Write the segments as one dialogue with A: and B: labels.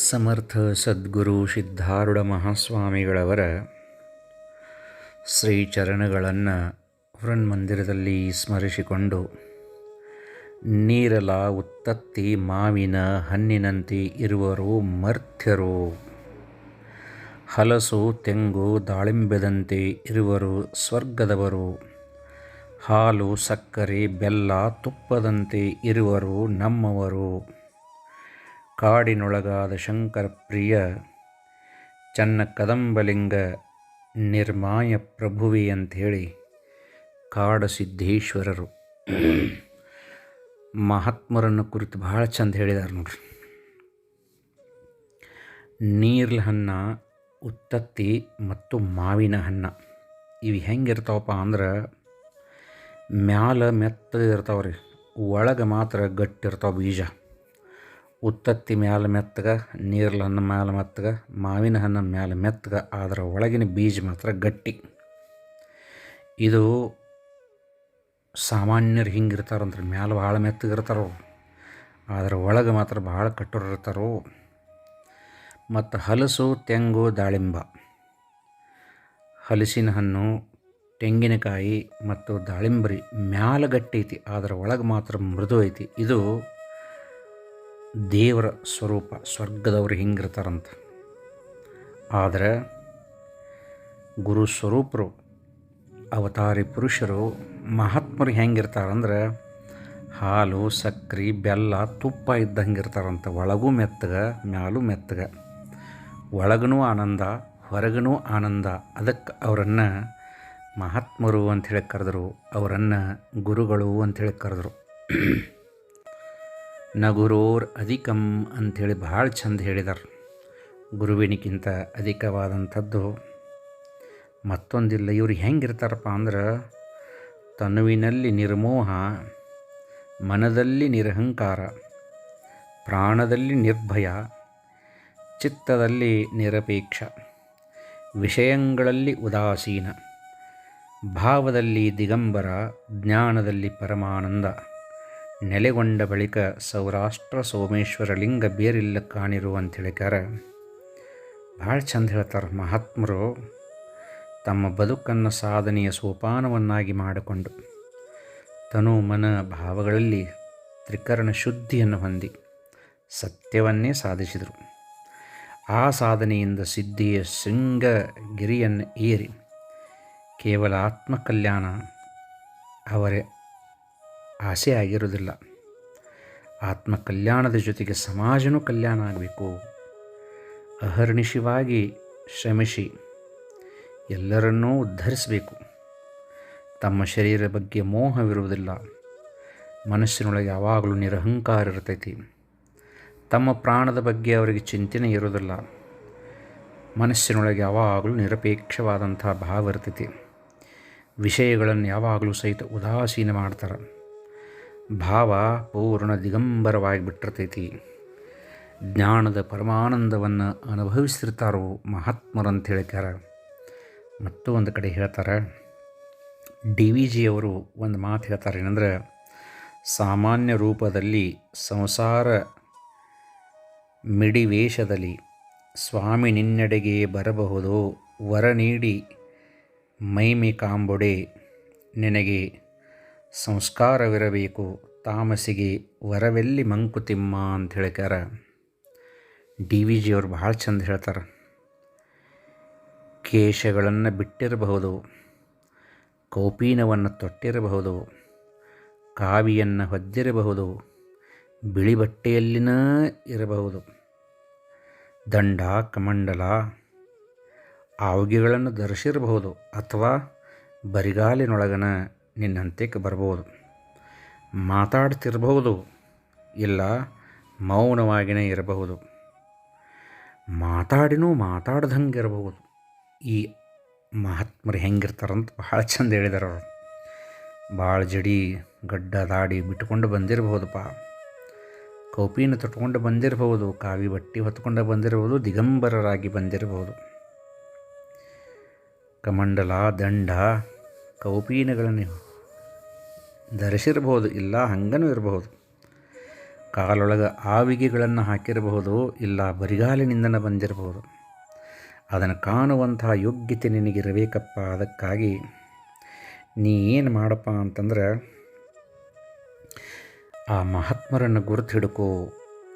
A: ಸಮರ್ಥ ಸದ್ಗುರು ಸಿದ್ಧಾರೂಢ ಮಹಾಸ್ವಾಮಿಗಳವರ ಶ್ರೀಚರಣಗಳನ್ನು ಮಂದಿರದಲ್ಲಿ ಸ್ಮರಿಸಿಕೊಂಡು ನೀರಲ ಉತ್ತತ್ತಿ ಮಾವಿನ ಹಣ್ಣಿನಂತೆ ಇರುವರು ಮರ್ಥ್ಯರು ಹಲಸು, ತೆಂಗು, ದಾಳಿಂಬೆದಂತೆ ಇರುವರು ಸ್ವರ್ಗದವರು. ಹಾಲು, ಸಕ್ಕರೆ, ಬೆಲ್ಲ, ತುಪ್ಪದಂತೆ ಇರುವರು ನಮ್ಮವರು. ಕಾಡಿನೊಳಗಾದ ಶಂಕರ ಪ್ರಿಯ ಚನ್ನ ಕದಂಬಲಿಂಗ ನಿರ್ಮಾಯ ಪ್ರಭುವಿ ಅಂಥೇಳಿ ಕಾಡಸಿದ್ದೇಶ್ವರರು ಮಹಾತ್ಮರನ್ನು ಕುರಿತು ಭಾಳ ಚಂದ ಹೇಳಿದ್ದಾರೆ ನೋಡ್ರಿ. ನೀರ್ಲ ಹಣ್ಣ, ಉತ್ತತ್ತಿ ಮತ್ತು ಮಾವಿನ ಹಣ್ಣ ಇವು ಹೆಂಗಿರ್ತಾವಪ್ಪ ಅಂದ್ರೆ ಮ್ಯಾಲ ಮೆತ್ತಗೆ ರೀ ಒಳಗೆ ಮಾತ್ರ ಗಟ್ಟಿರ್ತಾವೆ ಬೀಜ. ಉತ್ತತ್ತಿ ಮ್ಯಾಲ ಮೆತ್ತಗೆ, ನೀರ್ಲ ಹಣ್ಣು ಮ್ಯಾಲ ಮೆತ್ತಗೆ, ಮಾವಿನ ಹಣ್ಣು ಮ್ಯಾಲ ಮೆತ್ತಗೆ ಅದರ ಒಳಗಿನ ಬೀಜ ಮಾತ್ರ ಗಟ್ಟಿ. ಇದು ಸಾಮಾನ್ಯರು ಹಿಂಗೆ ಇರ್ತಾರಂದ್ರೆ ಮ್ಯಾಲ ಭಾಳ ಮೆತ್ತಗ ಇರ್ತಾರೋ ಅದರ ಒಳಗೆ ಮಾತ್ರ ಭಾಳ ಕಟ್ಟೋರು ಇರ್ತಾರೋ ಮತ್ತು ಹಲಸು, ತೆಂಗು, ದಾಳಿಂಬ. ಹಲಸಿನ ಹಣ್ಣು, ತೆಂಗಿನಕಾಯಿ, ಮತ್ತು ದಾಳಿಂಬರಿ ಮ್ಯಾಲ ಗಟ್ಟಿ ಐತಿ ಅದರ ಒಳಗೆ ಮಾತ್ರ ಮೃದು ಐತಿ. ಇದು ದೇವರ ಸ್ವರೂಪ, ಸ್ವರ್ಗದವ್ರು ಹಿಂಗಿರ್ತಾರಂತ. ಆದರೆ ಗುರು ಸ್ವರೂಪರು, ಅವತಾರಿ ಪುರುಷರು, ಮಹಾತ್ಮರು ಹೆಂಗಿರ್ತಾರಂದ್ರೆ ಹಾಲು, ಸಕ್ರೆ, ಬೆಲ್ಲ, ತುಪ್ಪ ಇದ್ದಂಗೆ ಇರ್ತಾರಂತ ಒಳಗೂ ಮೆತ್ತಗ, ಮ್ಯಾಲೂ ಮೆತ್ತಗ. ಒಳಗೂ ಆನಂದ ಹೊರಗೂ ಆನಂದ. ಅದಕ್ಕೆ ಅವರನ್ನು ಮಹಾತ್ಮರು ಅಂಥೇಳಿ ಕರೆದರು, ಅವರನ್ನು ಗುರುಗಳು ಅಂಥೇಳಿ ಕರೆದರು. ನಗುರೋರ್ ಅಧಿಕಂ ಅಂಥೇಳಿ ಭಾಳ ಚಂದ ಹೇಳಿದಾರೆ. ಗುರುವಿನಿಗಿಂತ ಅಧಿಕವಾದಂಥದ್ದು. ಮತ್ತೊಂದಿಲ್ಲ, ಇವ್ರು ಹೆಂಗಿರ್ತಾರಪ್ಪ ಅಂದ್ರೆ ತನುವಿನಲ್ಲಿ ನಿರ್ಮೋಹ, ಮನದಲ್ಲಿ ನಿರಹಂಕಾರ, ಪ್ರಾಣದಲ್ಲಿ ನಿರ್ಭಯ, ಚಿತ್ತದಲ್ಲಿ ನಿರಪೇಕ್ಷ, ವಿಷಯಗಳಲ್ಲಿ ಉದಾಸೀನ, ಭಾವದಲ್ಲಿ ದಿಗಂಬರ, ಜ್ಞಾನದಲ್ಲಿ ಪರಮಾನಂದ. ನೆಲೆಗೊಂಡ ಬಳಿಕ ಸೌರಾಷ್ಟ್ರ ಸೋಮೇಶ್ವರ ಲಿಂಗ ಬೇರಿಲ್ಲ ಕಾಣಿರು ಅಂತ ಹೇಳಿಕಾರ ಭಾಳ ಚಂದ ಹೇಳ್ತಾರೆ ಮಹಾತ್ಮರು. ತಮ್ಮ ಬದುಕನ್ನು ಸಾಧನೆಯ ಸೋಪಾನವನ್ನಾಗಿ ಮಾಡಿಕೊಂಡು ತನು ಮನ ಭಾವಗಳಲ್ಲಿ ತ್ರಿಕರಣ ಶುದ್ಧಿಯನ್ನು ಹೊಂದಿ ಸತ್ಯವನ್ನೇ ಸಾಧಿಸಿದರು. ಆ ಸಾಧನೆಯಿಂದ ಸಿದ್ಧಿಯ ಶೃಂಗಗಿರಿಯನ್ನು ಏರಿ ಕೇವಲ ಆತ್ಮಕಲ್ಯಾಣ ಅವರ ಆಸೆ ಆಗಿರೋದಿಲ್ಲ ಆತ್ಮ ಕಲ್ಯಾಣದ ಜೊತೆಗೆ ಸಮಾಜನೂ ಕಲ್ಯಾಣ ಆಗಬೇಕು. ಅಹರ್ನಿಶಿವಾಗಿ ಶ್ರಮಿಸಿ ಎಲ್ಲರನ್ನೂ ಉದ್ಧರಿಸಬೇಕು. ತಮ್ಮ ಶರೀರ ಬಗ್ಗೆ ಮೋಹವಿರುವುದಿಲ್ಲ. ಮನಸ್ಸಿನೊಳಗೆ ಯಾವಾಗಲೂ ನಿರಹಂಕಾರ ಇರ್ತೈತಿ. ತಮ್ಮ ಪ್ರಾಣದ ಬಗ್ಗೆ ಅವರಿಗೆ ಚಿಂತನೆ ಇರೋದಿಲ್ಲ ಮನಸ್ಸಿನೊಳಗೆ ಯಾವಾಗಲೂ ನಿರಪೇಕ್ಷವಾದಂಥ ಭಾವ ಇರ್ತೈತಿ. ವಿಷಯಗಳನ್ನು ಯಾವಾಗಲೂ ಸಹಿತ ಉದಾಸೀನ ಮಾಡ್ತಾರೆ. ಭಾವ ಪೂರ್ಣ ದಿಗಂಬರವಾಗಿ ಬಿಟ್ಟಿರ್ತೈತಿ ಜ್ಞಾನದ ಪರಮಾನಂದವನ್ನು ಅನುಭವಿಸಿರ್ತಾರೋ ಮಹಾತ್ಮರು ಅಂತ ಹೇಳ್ತಾರ ಮತ್ತು ಒಂದು ಕಡೆ ಹೇಳ್ತಾರೆ, ಡಿ ವಿ ಜಿಯವರು ಒಂದು ಮಾತು ಹೇಳ್ತಾರೆ ಏನಂದ್ರೆ ಸಾಮಾನ್ಯ ರೂಪದಲ್ಲಿ ಸಂಸಾರ ಮಿಡಿವೇಷದಲ್ಲಿ ಸ್ವಾಮಿ ನಿನ್ನೆಡೆಗೆ ಬರಬಹುದು, ವರ ನೀಡಿ ಮೈಮಿ ಕಾಂಬೊಡೆ ನಿನಗೆ ಸಂಸ್ಕಾರವಿರಬೇಕು, ತಾಮಸಿಗೆ ವರವೆಲ್ಲಿ ಮಂಕುತಿಮ್ಮ ಅಂತ ಹೇಳ್ಯಾರ ಡಿ ವಿ ಜಿಯವರು ಭಾಳ ಚಂದ ಹೇಳ್ತಾರೆ. ಕೇಶಗಳನ್ನು ಬಿಟ್ಟಿರಬಹುದು, ಕೌಪೀನವನ್ನು ತೊಟ್ಟಿರಬಹುದು, ಕಾವಿಯನ್ನು ಹೊದ್ದಿರಬಹುದು ಬಿಳಿ ಬಟ್ಟೆಯಲ್ಲಿನ ಇರಬಹುದು, ದಂಡ, ಕಮಂಡಲ, ಆವುಗೆಗಳನ್ನು ಧರಿಸಿರಬಹುದು ಅಥವಾ ಬರಿಗಾಲಿನೊಳಗನ ನಿನ್ನಂತೆಕ್ಕೆ ಬರ್ಬೋದು. ಮಾತಾಡ್ತಿರಬಹುದು. ಇಲ್ಲ, ಮೌನವಾಗಿನೇ ಇರಬಹುದು. ಮಾತಾಡಿನೂ ಮಾತಾಡ್ದಂಗೆ ಇರಬಹುದು. ಈ ಮಹಾತ್ಮರು ಹೆಂಗಿರ್ತಾರಂತ ಭಾಳ ಚಂದ ಹೇಳಿದಾರೆ ಅವರು. ಭಾಳ ಜಡಿ, ಗಡ್ಡ ದಾಡಿ ಬಿಟ್ಕೊಂಡು ಬಂದಿರಬಹುದಪ್ಪ. ಕೌಪಿನ ತೊಟ್ಕೊಂಡು ಬಂದಿರಬಹುದು, ಕಾವಿ ಬಟ್ಟೆ ಹೊತ್ಕೊಂಡು ಬಂದಿರಬಹುದು, ದಿಗಂಬರರಾಗಿ ಬಂದಿರಬಹುದು. ಕಮಂಡಲ, ದಂಡ, ಕೌಪೀನಗಳನ್ನು ಧರಿಸಿರಬಹುದು, ಇಲ್ಲ ಹಂಗನೂ ಇರಬಹುದು. ಕಾಲೊಳಗೆ ಆವಿಗೆಗಳನ್ನು ಹಾಕಿರಬಹುದು, ಇಲ್ಲ ಬರಿಗಾಲಿನಿಂದನ ಬಂದಿರಬಹುದು. ಅದನ್ನು ಕಾಣುವಂತಹ ಯೋಗ್ಯತೆ ನಿನಗಿರಬೇಕಪ್ಪ. ಅದಕ್ಕಾಗಿ ನೀ ಏನು ಮಾಡಪ್ಪ ಅಂತಂದ್ರೆ, ಆ ಮಹಾತ್ಮರನ್ನು ಗುರುತು ಹಿಡ್ಕೋ.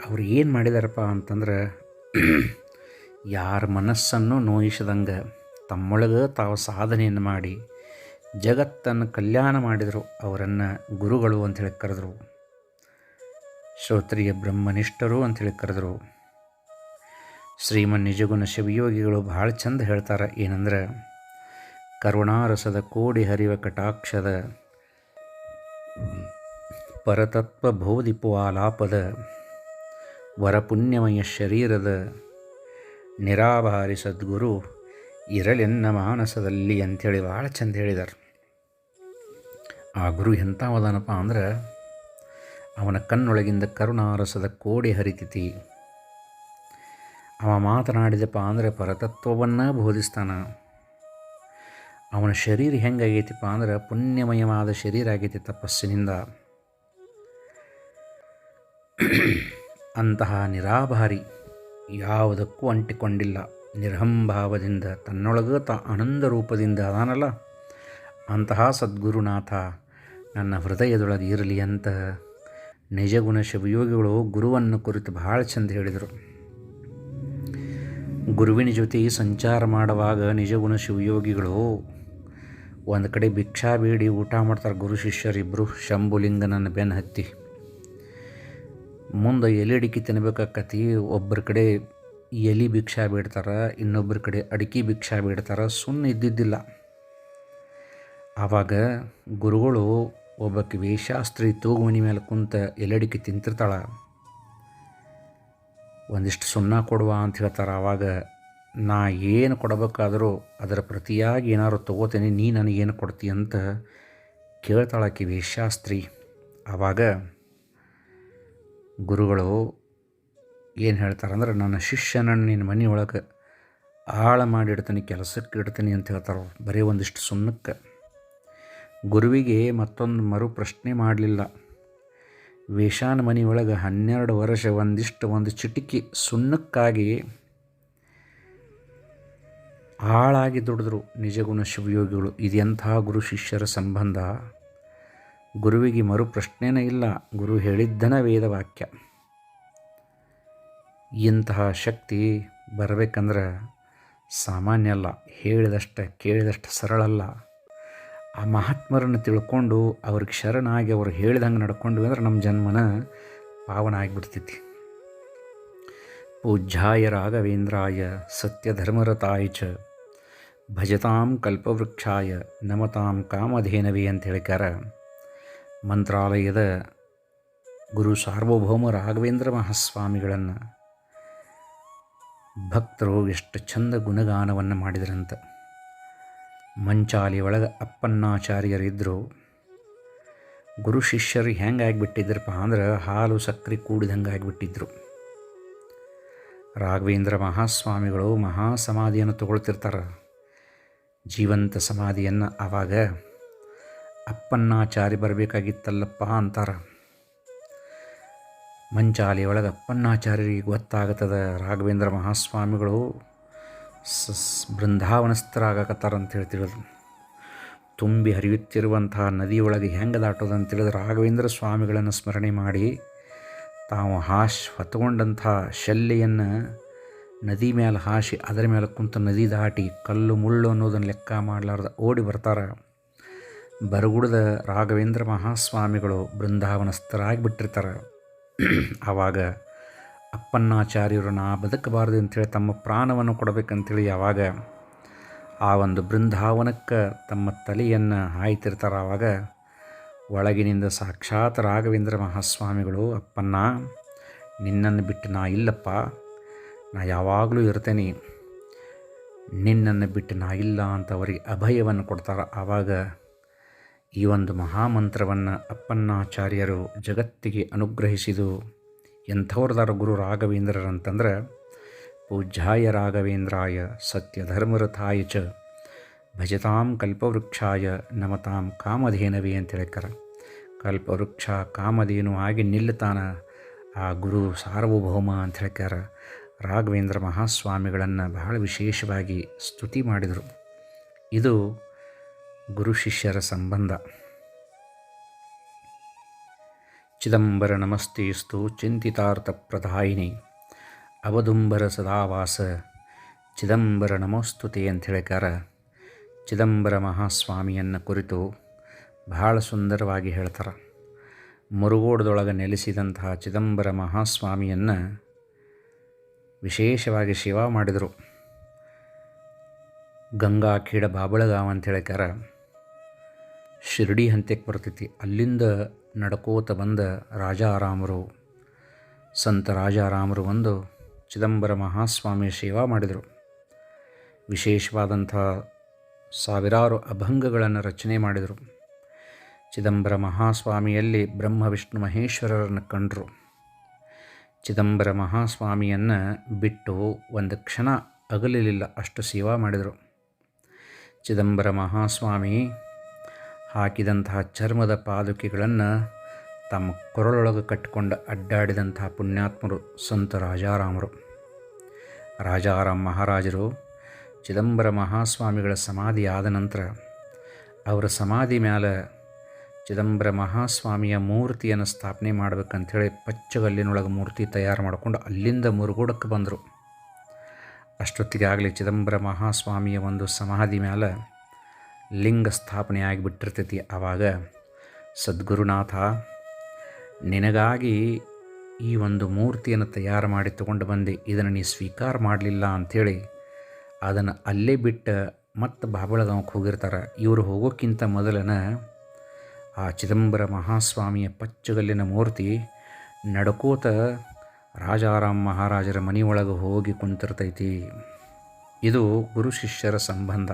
A: ಅವ್ರು ಏನು ಮಾಡಿದಾರಪ್ಪ ಅಂತಂದ್ರೆ, ಯಾರ ಮನಸ್ಸನ್ನು ನೋಯಿಸದಂಗೆ ತಮ್ಮೊಳಗೆ ತಾವು ಸಾಧನೆಯನ್ನು ಮಾಡಿ ಜಗತ್ತನ್ನು ಕಲ್ಯಾಣ ಮಾಡಿದರು ಅವರನ್ನು ಗುರುಗಳು ಅಂಥೇಳಿ ಕರೆದರು. ಶ್ರೋತ್ರಿಯ ಬ್ರಹ್ಮನಿಷ್ಠರು ಅಂಥೇಳಿ ಕರೆದರು. ಶ್ರೀಮನ್ ನಿಜಗುಣ ಶಿವಯೋಗಿಗಳು ಭಾಳ ಚಂದ ಹೇಳ್ತಾರೆ. ಏನಂದ್ರೆ, ಕರುಣಾರಸದ ಕೋಡಿ ಹರಿವ ಕಟಾಕ್ಷದ ಪರತತ್ವ ಬೋಧಿಪುವಾಲಾಪದ ವರಪುಣ್ಯಮಯ ಶರೀರದ ನಿರಾಭಾರಿ ಸದ್ಗುರು ಇರಲೆನ್ನ ಮಾನಸದಲ್ಲಿ ಅಂಥೇಳಿ ಭಾಳ ಚಂದ ಹೇಳಿದ್ದಾರೆ ಆ ಗುರು ಎಂಥವದಾನಪ್ಪ ಅಂದ್ರೆ, ಅವನ ಕಣ್ಣೊಳಗಿಂದ ಕರುಣಾರಸದ ಕೋಡಿ ಹರಿತಿತಿ. ಅವ ಮಾತನಾಡಿದಪ್ಪ ಅಂದರೆ ಪರತತ್ವವನ್ನು ಬೋಧಿಸ್ತಾನ. ಅವನ ಶರೀರ ಹೆಂಗಾಗೈತಿಪ್ಪ ಅಂದ್ರೆ ಪುಣ್ಯಮಯವಾದ ಶರೀರ ಆಗೈತಿ ತಪಸ್ಸಿನಿಂದ. ಅಂತಹ ನಿರಾಭಾರಿ ಯಾವುದಕ್ಕೂ ಅಂಟಿಕೊಂಡಿಲ್ಲ. ನಿರ್ಹಂಭಾವದಿಂದ ತನ್ನೊಳಗ ತ ಆನಂದ ರೂಪದಿಂದ ಅದಾನಲ್ಲ. ಅಂತಹ ಸದ್ಗುರುನಾಥ, ನನ್ನ ಹೃದಯದೊಳಗೆ ಇರಲಿ ಅಂತ ನಿಜಗುಣ ಶಿವಯೋಗಿಗಳು ಗುರುವನ್ನು ಕುರಿತು ಭಾಳ ಚೆಂದ ಹೇಳಿದರು. ಗುರುವಿನ ಜೊತೆ ಸಂಚಾರ ಮಾಡುವಾಗ ನಿಜಗುಣ ಶಿವಯೋಗಿಗಳು ಒಂದು ಕಡೆ ಭಿಕ್ಷಾ ಬೇಡಿ ಊಟ ಮಾಡ್ತಾರೆ ಗುರು ಶಿಷ್ಯರಿಬ್ಬರು ಶಂಭುಲಿಂಗನನ್ನು ಬೆನ್ನು ಹತ್ತಿ. ಮುಂದೆ ಎಲೆ ಅಡಿಕೆ ತಿನ್ಬೇಕಾಕತಿ ಒಬ್ಬರ ಕಡೆ ಎಲೆ ಭಿಕ್ಷಾ ಬೇಡ್ತಾರೆ, ಇನ್ನೊಬ್ಬರ ಕಡೆ ಅಡಿಕೆ ಭಿಕ್ಷಾ ಬೇಡ್ತಾರೆ ಸುಮ್ಮನೆ ಇದ್ದಿದ್ದಿಲ್ಲ. ಆವಾಗ ಗುರುಗಳು ಒಬ್ಬಕ್ಕೆ ವೇಷಾಸ್ತ್ರಿ ತೂಗುಮನಿ ಮೇಲೆ ಕುಂತ ಎಲ್ಲಡಿಕೆ ತಿಂತಿರ್ತಾಳೆ. ಒಂದಿಷ್ಟು ಸುಣ್ಣ ಕೊಡುವ ಅಂತ ಹೇಳ್ತಾರೆ. ಆವಾಗ ನಾ ಏನು ಕೊಡಬೇಕಾದರೂ ಅದರ ಪ್ರತಿಯಾಗಿ ಏನಾದ್ರು ತೊಗೋತೇನೆ, ನೀ ನನಗೇನು ಕೊಡ್ತಿ ಅಂತ ಕೇಳ್ತಾಳಾಕಿ ವೇಷಾಸ್ತ್ರಿ. ಆವಾಗ ಗುರುಗಳು ಏನು ಹೇಳ್ತಾರೆ ಅಂದ್ರೆ, ನನ್ನ ಶಿಷ್ಯನನ್ನು ನಿನ್ನ ಮನೆಯೊಳಗೆ ಆಳ ಮಾಡಿಡ್ತೀನಿ ಕೆಲಸಕ್ಕೆ ಇಡ್ತೀನಿ ಅಂತ ಹೇಳ್ತಾರೆ. ಬರೀ ಒಂದಿಷ್ಟು ಸುಣ್ಣಕ್ಕೆ. ಗುರುವಿಗೆ ಮತ್ತೊಂದು ಮರು ಪ್ರಶ್ನೆ ಮಾಡಲಿಲ್ಲ. ವೇಷಾನ ಮನೆಯೊಳಗೆ ಹನ್ನೆರಡು ವರ್ಷ ಒಂದಿಷ್ಟು ಒಂದು ಚಿಟಿಕಿ ಸುಣ್ಣಕ್ಕಾಗಿ ಹಾಳಾಗಿ ದುಡಿದ್ರು. ನಿಜಗುಣ ಶಿವಯೋಗಿಗಳು, ಇದೆಂಥ ಗುರು ಶಿಷ್ಯರ ಸಂಬಂಧ? ಗುರುವಿಗೆ ಮರು ಪ್ರಶ್ನೆನೇ ಇಲ್ಲ. ಗುರು ಹೇಳಿದ್ದನ ವೇದವಾಕ್ಯ. ಇಂತಹ ಶಕ್ತಿ ಬರಬೇಕಂದ್ರೆ ಸಾಮಾನ್ಯ ಅಲ್ಲ. ಹೇಳಿದಷ್ಟು ಕೇಳಿದಷ್ಟು ಸರಳಲ್ಲ. ಆ ಮಹಾತ್ಮರನ್ನು ತಿಳ್ಕೊಂಡು ಅವ್ರಿಗೆ ಶರಣಾಗಿ ಅವ್ರು ಹೇಳಿದಂಗೆ ನಡ್ಕೊಂಡ್ವಿ ಅಂದ್ರೆ ನಮ್ಮ ಜನ್ಮನ ಪಾವನ ಆಗಿಬಿಡ್ತೈತಿ. ಪೂಜ್ಯಾಯ ರಾಘವೇಂದ್ರಾಯ ಸತ್ಯಧರ್ಮರತಾಯ ಚ ಭಜತಾಂ ಕಲ್ಪವೃಕ್ಷಾಯ ನಮತಾಂ ಕಾಮಧೇನವಿ ಅಂತ ಹೇಳಿಕಾರ ಮಂತ್ರಾಲಯದ ಗುರು ಸಾರ್ವಭೌಮ ರಾಘವೇಂದ್ರ ಮಹಾಸ್ವಾಮಿಗಳನ್ನು ಭಕ್ತರು ಎಷ್ಟು ಚಂದ ಗುಣಗಾನವನ್ನು ಮಾಡಿದ್ರಂತ. ಮಂಚಾಲಿ ಒಳಗೆ ಅಪ್ಪನ್ನಾಚಾರ್ಯರಿದ್ದರು ಗುರು ಶಿಷ್ಯರು ಹೆಂಗೆ ಆಗಿಬಿಟ್ಟಿದ್ರಪ್ಪ ಅಂದ್ರೆ ಹಾಲು ಸಕ್ಕರೆ ಕೂಡಿದಂಗೆ ಆಗಿಬಿಟ್ಟಿದ್ರು. ರಾಘವೇಂದ್ರ ಮಹಾಸ್ವಾಮಿಗಳು ಮಹಾಸಮಾಧಿಯನ್ನು ತಗೊಳ್ತಿರ್ತಾರೆ. ಜೀವಂತ ಸಮಾಧಿಯನ್ನು ಆವಾಗ ಅಪ್ಪನ್ನಾಚಾರಿ ಬರಬೇಕಾಗಿತ್ತಲ್ಲಪ್ಪ ಅಂತಾರೆ. ಮಂಚಾಲಿ ಒಳಗೆ ಅಪ್ಪನ್ನಾಚಾರ್ಯರಿಗೆ ಗೊತ್ತಾಗುತ್ತದೆ ರಾಘವೇಂದ್ರ ಮಹಾಸ್ವಾಮಿಗಳು. ಸ ಬೃಂದಾವನಸ್ಥರಾಗಕತ್ತಾರ ಅಂತ ಹೇಳಿ ತಿಳಿದ್ರು ತುಂಬಿ ಹರಿಯುತ್ತಿರುವಂತಹ ನದಿಯೊಳಗೆ ಹೆಂಗೆ ದಾಟೋದಂತ ಅಂತ ತಿಳಿದ್ರೆ ರಾಘವೇಂದ್ರ ಸ್ವಾಮಿಗಳನ್ನು ಸ್ಮರಣೆ ಮಾಡಿ ತಾವು ಹಾಶ್ ಹೊತ್ಕೊಂಡಂಥ ಶಲ್ಯೆಯನ್ನು ನದಿ ಮೇಲೆ ಹಾಸಿ ಅದರ ಮೇಲೆ ಕುಂತು ನದಿ ದಾಟಿ ಕಲ್ಲು ಮುಳ್ಳು ಅನ್ನೋದನ್ನು ಲೆಕ್ಕ ಮಾಡಲಾರ್ದ ಓಡಿ ಬರ್ತಾರೆ. ಬರಗುಡದ ರಾಘವೇಂದ್ರ ಮಹಾಸ್ವಾಮಿಗಳು ಬೃಂದಾವನಸ್ಥರಾಗಿ ಬಿಟ್ಟಿರ್ತಾರೆ ಆವಾಗ ಅಪ್ಪನ್ನಾಚಾರ್ಯರು ನಾ ಬದುಕಬಾರದು ಅಂಥೇಳಿ ತಮ್ಮ ಪ್ರಾಣವನ್ನು ಕೊಡಬೇಕಂತೇಳಿ ಯಾವಾಗ ಆ ಒಂದು ಬೃಂದಾವನಕ್ಕೆ ತಮ್ಮ ತಲೆಯನ್ನು ಹಾಯ್ತಿರ್ತಾರೆ ಆವಾಗ ಒಳಗಿನಿಂದ ಸಾಕ್ಷಾತ್ ರಾಘವೇಂದ್ರ ಮಹಾಸ್ವಾಮಿಗಳು ಅಪ್ಪನ್ನ ನಿನ್ನನ್ನು ಬಿಟ್ಟು ನಾ ಇಲ್ಲಪ್ಪ, ನಾ ಯಾವಾಗಲೂ ಇರ್ತೇನೆ. ನಿನ್ನನ್ನು ಬಿಟ್ಟು ನಾ ಇಲ್ಲ ಅಂತ ಅವರಿಗೆ ಅಭಯವನ್ನು ಕೊಡ್ತಾರೆ ಆವಾಗ ಈ ಒಂದು ಮಹಾಮಂತ್ರವನ್ನು ಅಪ್ಪನ್ನಾಚಾರ್ಯರು ಜಗತ್ತಿಗೆ ಅನುಗ್ರಹಿಸಿದು ಎಂಥವ್ರದಾರ ಗುರು ರಾಘವೇಂದ್ರರಂತಂದ್ರೆ, ಪೂಜ್ಯಾಯ ರಾಘವೇಂದ್ರಾಯ ಸತ್ಯಧರ್ಮರಥಾಯ ಚ ಭಜತಾಂ ಕಲ್ಪವೃಕ್ಷಾಯ ನಮತಾಂ ಕಾಮಧೇನವೇ ಅಂತ ಹೇಳ್ತಾರೆ ಕಲ್ಪವೃಕ್ಷ ಕಾಮಧೇನು ಆಗಿ ನಿಲ್ಲತಾನ ಆ ಗುರು ಸಾರ್ವಭೌಮ ಅಂತ ಹೇಳ್ತಾರೆ ರಾಘವೇಂದ್ರ ಮಹಾಸ್ವಾಮಿಗಳನ್ನು ಬಹಳ ವಿಶೇಷವಾಗಿ ಸ್ತುತಿ ಮಾಡಿದರು. ಇದು ಗುರು ಶಿಷ್ಯರ ಸಂಬಂಧ. ಚಿದಂಬರ ನಮಸ್ತೆಸ್ತು ಚಿಂತಿತಾರ್ಥ ಪ್ರಧಾಯಿನಿ ಅವದುಂಬರ ಸದಾವಾಸ ಚಿದಂಬರ ನಮೋಸ್ತುತೆ ಅಂತ ಹೇಳಿಕಾರ ಚಿದಂಬರ ಮಹಾಸ್ವಾಮಿಯನ್ನು ಕುರಿತು ಬಹಳ ಸುಂದರವಾಗಿ ಹೇಳ್ತಾರೆ। ಮುರುಗೋಡದೊಳಗೆ ನೆಲೆಸಿದಂತಹ ಚಿದಂಬರ ಮಹಾಸ್ವಾಮಿಯನ್ನು ವಿಶೇಷವಾಗಿ ಸೇವಾ ಮಾಡಿದರು। ಗಂಗಾ ಖೀಡ ಬಾಬಳಗಾವ್ ಅಂತ ಹೇಳಿಕಾರ ಶಿರಡಿ ಹಂತಕ್ಕೆ ಬರ್ತೈತಿ। ಅಲ್ಲಿಂದ ನಡ್ಕೋತ ಬಂದ ರಾಜಾರಾಮರು. ಸಂತ ರಾಜಾರಾಮರು ಬಂದು ಚಿದಂಬರ ಮಹಾಸ್ವಾಮಿ ಸೇವಾ ಮಾಡಿದರು. ವಿಶೇಷವಾದಂಥ ಸಾವಿರಾರು ಅಭಂಗಗಳನ್ನು ರಚನೆ ಮಾಡಿದರು. ಚಿದಂಬರ ಮಹಾಸ್ವಾಮಿಯಲ್ಲಿ ಬ್ರಹ್ಮ, ವಿಷ್ಣು, ಮಹೇಶ್ವರರನ್ನು ಕಂಡರು. ಚಿದಂಬರ ಮಹಾಸ್ವಾಮಿಯನ್ನು ಬಿಟ್ಟು ಒಂದು ಕ್ಷಣ ಅಗಲಿಲಿಲ್ಲ, ಅಷ್ಟು ಸೇವಾ ಮಾಡಿದರು. ಚಿದಂಬರ ಮಹಾಸ್ವಾಮಿ ಹಾಕಿದಂತಹ ಚರ್ಮದ ಪಾದುಕೆಗಳನ್ನು ತಮ್ಮ ಕೊರಳೊಳಗೆ ಕಟ್ಟಿಕೊಂಡು ಅಡ್ಡಾಡಿದಂತಹ ಪುಣ್ಯಾತ್ಮರು, ಸಂತ ರಾಜಾರಾಮರು. ರಾಜಾರಾಮ್ ಮಹಾರಾಜರು ಚಿದಂಬರ ಮಹಾಸ್ವಾಮಿಗಳ ಸಮಾಧಿ ಆದ ನಂತರ ಅವರ ಸಮಾಧಿ ಮೇಲೆ ಚಿದಂಬರ ಮಹಾಸ್ವಾಮಿಯ ಮೂರ್ತಿಯನ್ನು ಸ್ಥಾಪನೆ ಮಾಡಬೇಕಂಥೇಳಿ ಪಚ್ಚಗಲ್ಲಿನೊಳಗೆ ಮೂರ್ತಿ ತಯಾರು ಮಾಡಿಕೊಂಡು ಅಲ್ಲಿಂದ ಮುರುಗೋಡಕ್ಕೆ ಬಂದರು. ಅಷ್ಟೊತ್ತಿಗೆ ಆಗಲಿ ಚಿದಂಬರ ಮಹಾಸ್ವಾಮಿಯ ಒಂದು ಸಮಾಧಿ ಮ್ಯಾಲೆ ಲಿಂಗ ಸ್ಥಾಪನೆ ಆಗಿಬಿಟ್ಟಿರ್ತೈತಿ ಆವಾಗ ಸದ್ಗುರುನಾಥ, ನಿನಗಾಗಿ ಈ ಒಂದು ಮೂರ್ತಿಯನ್ನು ತಯಾರು ಮಾಡಿ ತಗೊಂಡು ಬಂದೆ. ಇದನ್ನು ನೀ ಸ್ವೀಕಾರ ಮಾಡಲಿಲ್ಲ ಅಂಥೇಳಿ ಅದನ್ನು ಅಲ್ಲೇ ಬಿಟ್ಟು ಮತ್ತು ಬಾಬಳಗಾಂವ್ಗೆ ಹೋಗಿರ್ತಾರೆ. ಇವರು ಹೋಗೋಕ್ಕಿಂತ ಮೊದಲನ ಆ ಚಿದಂಬರ ಮಹಾಸ್ವಾಮಿಯ ಪಚ್ಚಗಲ್ಲಿನ ಮೂರ್ತಿ ನಡ್ಕೋತ ರಾಜಾರಾಮ್ ಮಹಾರಾಜರ ಮನೆಯೊಳಗೆ ಹೋಗಿ ಕುಂತಿರ್ತೈತಿ. ಇದು ಗುರು ಶಿಷ್ಯರ ಸಂಬಂಧ.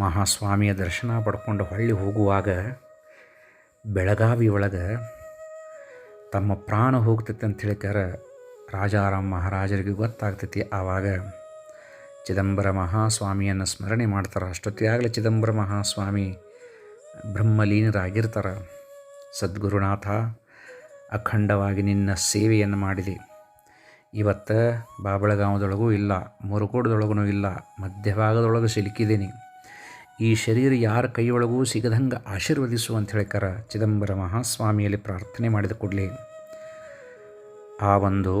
A: ಮಹಾಸ್ವಾಮಿಯ ದರ್ಶನ ಪಡ್ಕೊಂಡು ಹೊಳ್ಳಿ ಹೋಗುವಾಗ ಬೆಳಗಾವಿ ಒಳಗೆ ತಮ್ಮ ಪ್ರಾಣ ಹೋಗ್ತೈತೆ ಅಂತ ಹೇಳಿಕಾರ ರಾಜಾರಾಮ್ ಮಹಾರಾಜರಿಗೆ ಗೊತ್ತಾಗ್ತೈತಿ. ಆವಾಗ ಚಿದಂಬರ ಮಹಾಸ್ವಾಮಿಯನ್ನು ಸ್ಮರಣೆ ಮಾಡ್ತಾರೆ. ಅಷ್ಟೊತ್ತಿಗಾಗಲೇ ಚಿದಂಬರ ಮಹಾಸ್ವಾಮಿ ಬ್ರಹ್ಮಲೀನರಾಗಿರ್ತಾರೆ. ಸದ್ಗುರುನಾಥ, ಅಖಂಡವಾಗಿ ನಿನ್ನ ಸೇವೆಯನ್ನು ಮಾಡಿದೆ. ಇವತ್ತು ಬಾಬಳಗಾಂವದೊಳಗೂ ಇಲ್ಲ ಮುರುಕೋಡದೊಳಗೂ ಇಲ್ಲ, ಮಧ್ಯಭಾಗದೊಳಗೆ ಸಿಲುಕಿದ್ದೀನಿ ಈ ಶರೀರ ಯಾರ ಕೈಯೊಳಗೂ ಸಿಗದಂಗೆ ಆಶೀರ್ವದಿಸು ಅಂತ ಹೇಳ್ಕಾರ ಚಿದಂಬರ ಮಹಾಸ್ವಾಮಿಯಲ್ಲಿ ಪ್ರಾರ್ಥನೆ ಮಾಡಿದ ಕೂಡಲೇ. ಆ ಒಂದು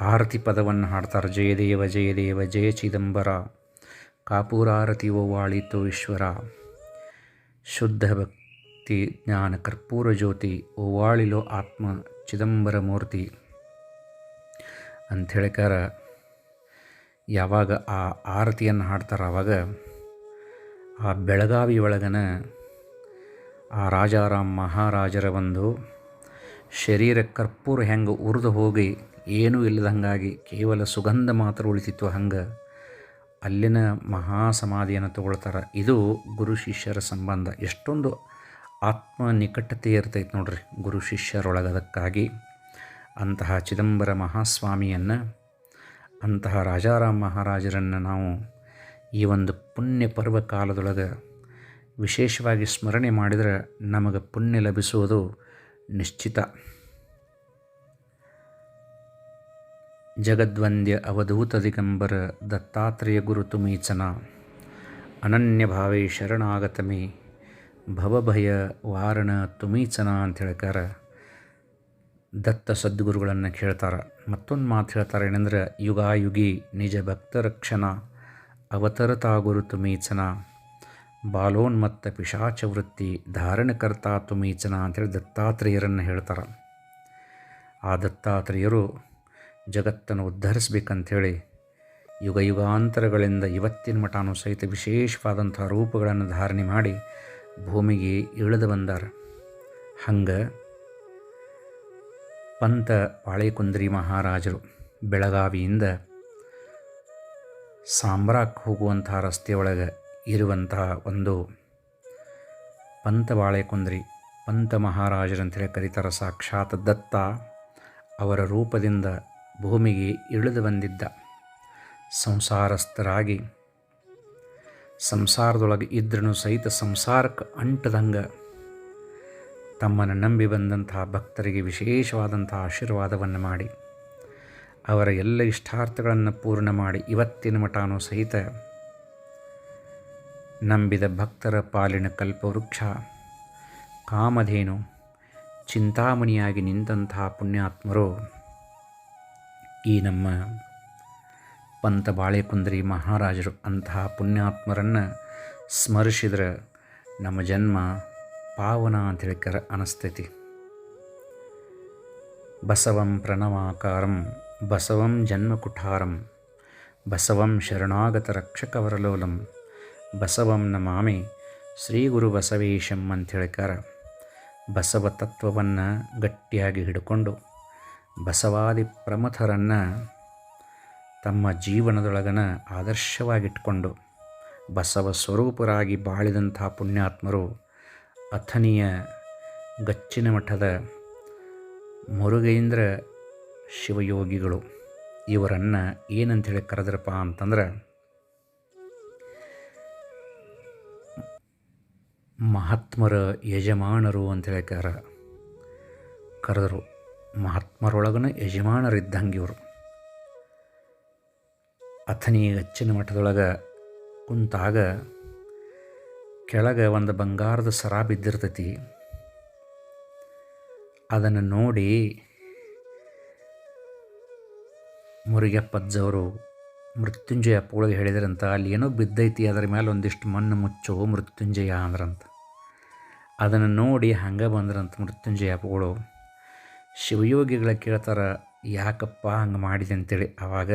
A: ಆರತಿ ಪದವನ್ನು ಹಾಡ್ತಾರೆ ಜಯದೇವ ಜಯದೇವ ಜಯ ಚಿದಂಬರ, ಕಾಪೂರಾರತಿ ಓವಾಳಿತು ಈಶ್ವರ, ಶುದ್ಧ ಭಕ್ತಿ ಜ್ಞಾನ ಕರ್ಪೂರ ಜ್ಯೋತಿ, ಓವಾಳಿಲೋ ಆತ್ಮ ಚಿದಂಬರ ಮೂರ್ತಿ ಅಂಥೇಳಿಕಾರ ಯಾವಾಗ ಆ ಆರತಿಯನ್ನು ಹಾಡ್ತಾರೆ ಆವಾಗ ಆ ಬೆಳಗಾವಿ ಒಳಗನ ಆ ರಾಜಾರಾಮ್ ಮಹಾರಾಜರ ಒಂದು ಶರೀರ ಕರ್ಪೂರ ಹೆಂಗೆ ಉರಿದು ಹೋಗಿ ಏನೂ ಇಲ್ಲದಂಗಾಗಿ ಕೇವಲ ಸುಗಂಧ ಮಾತ್ರ ಉಳಿತಿತ್ತು ಹಂಗೆ ಅಲ್ಲಿನ ಮಹಾ ಸಮಾಧಿಯನ್ನು ತಗೊಳ್ತಾರೆ. ಇದು ಗುರು ಶಿಷ್ಯರ ಸಂಬಂಧ. ಎಷ್ಟೊಂದು ಆತ್ಮ ನಿಕಟತೆ ಇರ್ತೈತೆ ನೋಡ್ರಿ ಗುರು ಶಿಷ್ಯರೊಳಗದಕ್ಕಾಗಿ. ಅಂತಹ ಚಿದಂಬರ ಮಹಾಸ್ವಾಮಿಯನ್ನು ಅಂತಹ ರಾಜಾರಾಮ್ ಮಹಾರಾಜರನ್ನು ನಾವು ಈ ಒಂದು ಪುಣ್ಯ ಪರ್ವ ಕಾಲದೊಳಗೆ ವಿಶೇಷವಾಗಿ ಸ್ಮರಣೆ ಮಾಡಿದರೆ ನಮಗೆ ಪುಣ್ಯ ಲಭಿಸುವುದು ನಿಶ್ಚಿತ. ಜಗದ್ವಂದ್ಯ ಅವಧೂತ ದಿಗಂಬರ ದತ್ತಾತ್ರೇಯ ಗುರು ತುಮೀಚನ, ಅನನ್ಯ ಭಾವೇ ಶರಣಾಗತಮಿ ಭವಭಯ ವಾರಣ ತುಮೀಚನ ಅಂತ ಹೇಳ್ಕಾರ ದತ್ತ ಸದ್ಗುರುಗಳನ್ನು ಕೇಳ್ತಾರೆ. ಮತ್ತೊಂದು ಮಾತು ಹೇಳ್ತಾರೆ ಏನಂದ್ರೆ, ಯುಗಾಯುಗಿ ನಿಜ ಭಕ್ತರಕ್ಷಣ ಅವತರತಾ ಗುರು ತುಮೀಚನ ಬಾಲೋನ್ಮತ್ತ ಪಿಶಾಚ ವೃತ್ತಿ ಧಾರಣಕರ್ತಾ ತುಮೀಚನ ಅಂತೇಳಿ ದತ್ತಾತ್ರೇಯರನ್ನು ಹೇಳ್ತಾರೆ. ಆ ದತ್ತಾತ್ರೇಯರು ಜಗತ್ತನ್ನು ಉದ್ಧರಿಸ್ಬೇಕಂಥೇಳಿ ಯುಗ ಯುಗಾಂತರಗಳಿಂದ ಇವತ್ತಿನ ಮಠನೂ ಸಹಿತ ವಿಶೇಷವಾದಂಥ ರೂಪಗಳನ್ನು ಧಾರಣೆ ಮಾಡಿ ಭೂಮಿಗೆ ಇಳಿದು ಬಂದಾರ. ಹಂಗೆ ಪಂತ ಪಾಳೆಕುಂದ್ರಿ ಮಹಾರಾಜರು ಬೆಳಗಾವಿಯಿಂದ ಸಾಂಬ್ರಾಕ್ ಹೋಗುವಂಥ ರಸ್ತೆಯೊಳಗೆ ಇರುವಂತಹ ಒಂದು ಪಂತ ಬಾಳೆಕುಂದ್ರಿ ಪಂತ ಮಹಾರಾಜರಂತೇಳಿ ಕರೀತಾರೆ ಸಾಕ್ಷಾತ್ ದತ್ತ ಅವರ ರೂಪದಿಂದ ಭೂಮಿಗೆ ಇಳಿದು ಬಂದಿದ್ದ ಸಂಸಾರಸ್ಥರಾಗಿ. ಸಂಸಾರದೊಳಗೆ ಇದ್ರೂ ಸಹಿತ ಸಂಸಾರಕ್ಕೆ ಅಂಟದಂಗೆ ತಮ್ಮನ್ನು ನಂಬಿ ಬಂದಂತಹ ಭಕ್ತರಿಗೆ ವಿಶೇಷವಾದಂಥ ಆಶೀರ್ವಾದವನ್ನು ಮಾಡಿ, ಅವರ ಎಲ್ಲ ಇಷ್ಟಾರ್ಥಗಳನ್ನು ಪೂರ್ಣ ಮಾಡಿ ಇವತ್ತಿನ ಮಠನೂ ಸಹಿತ ನಂಬಿದ ಭಕ್ತರ ಪಾಲಿನ ಕಲ್ಪವೃಕ್ಷ, ಕಾಮಧೇನು, ಚಿಂತಾಮಣಿಯಾಗಿ ನಿಂತಹ ಪುಣ್ಯಾತ್ಮರು ಈ ನಮ್ಮ ಪಂತ ಬಾಳೆಕುಂದ್ರಿ ಮಹಾರಾಜರು ಅಂತಹ ಪುಣ್ಯಾತ್ಮರನ್ನು ಸ್ಮರಿಸಿದ್ರೆ ನಮ್ಮ ಜನ್ಮ ಪಾವನ ಅಂತೇಳಿ ಕರ ಅನಿಸ್ತೈತಿ. ಬಸವಂ ಪ್ರಣವಾಕಾರಂ, ಬಸವಂ ಜನ್ಮಕುಠಾರಂ, ಬಸವಂ ಶರಣಾಗತ ರಕ್ಷಕವರಲೋಲಂ, ಬಸವಂ ನಮಾಮಿ ಶ್ರೀ ಗುರು ಬಸವೇಶಂ ಅಂಥೇಳಿಕಾರ ಬಸವ ತತ್ವವನ್ನು ಗಟ್ಟಿಯಾಗಿ ಹಿಡ್ಕೊಂಡು ಬಸವಾದಿ ಪ್ರಮಥರನ್ನು ತಮ್ಮ ಜೀವನದೊಳಗನ ಆದರ್ಶವಾಗಿಟ್ಕೊಂಡು ಬಸವ ಸ್ವರೂಪರಾಗಿ ಬಾಳಿದಂಥ ಪುಣ್ಯಾತ್ಮರು ಅಥನಿಯ ಗಚ್ಚಿನ ಮಠದ ಮುರುಗೇಂದ್ರ ಶಿವಯೋಗಿಗಳು ಇವರನ್ನು ಏನಂಥೇಳಿ ಕರೆದ್ರಪ್ಪ ಅಂತಂದ್ರೆ, ಮಹಾತ್ಮರ ಯಜಮಾನರು ಅಂತೇಳಿ ಕರ, ಕರೆದರು. ಮಹಾತ್ಮರೊಳಗನ ಯಜಮಾನರಿದ್ದಂಗೆ ಇವರು ಅಥನಿ ಗಚ್ಚಿನ ಮಠದೊಳಗೆ ಕುಂತಾಗ ಕೆಳಗೆ ಒಂದು ಬಂಗಾರದ ಸರ ಬಿದ್ದಿರ್ತೈತಿ ಅದನ್ನು ನೋಡಿ ಮುರುಗಪ್ಪಜ್ಜವರು ಮೃತ್ಯುಂಜಯ ಪೂಳಿಗೆ ಹೇಳಿದ್ರಂತ, ಅಲ್ಲಿ ಏನೋ ಬಿದ್ದೈತಿ, ಅದರ ಮೇಲೆ ಒಂದಿಷ್ಟು ಮಣ್ಣು ಮುಚ್ಚು ಮೃತ್ಯುಂಜಯ ಅಂದ್ರಂತ. ಅದನ್ನು ನೋಡಿ ಹಂಗೆ ಬಂದ್ರಂತ ಮೃತ್ಯುಂಜಯ ಅಪ್ಪಗಳು ಶಿವಯೋಗಿಗಳ ಕೇಳ್ತಾರ, ಯಾಕಪ್ಪ ಹಂಗೆ ಮಾಡಿದೆ ಅಂತೇಳಿ. ಆವಾಗ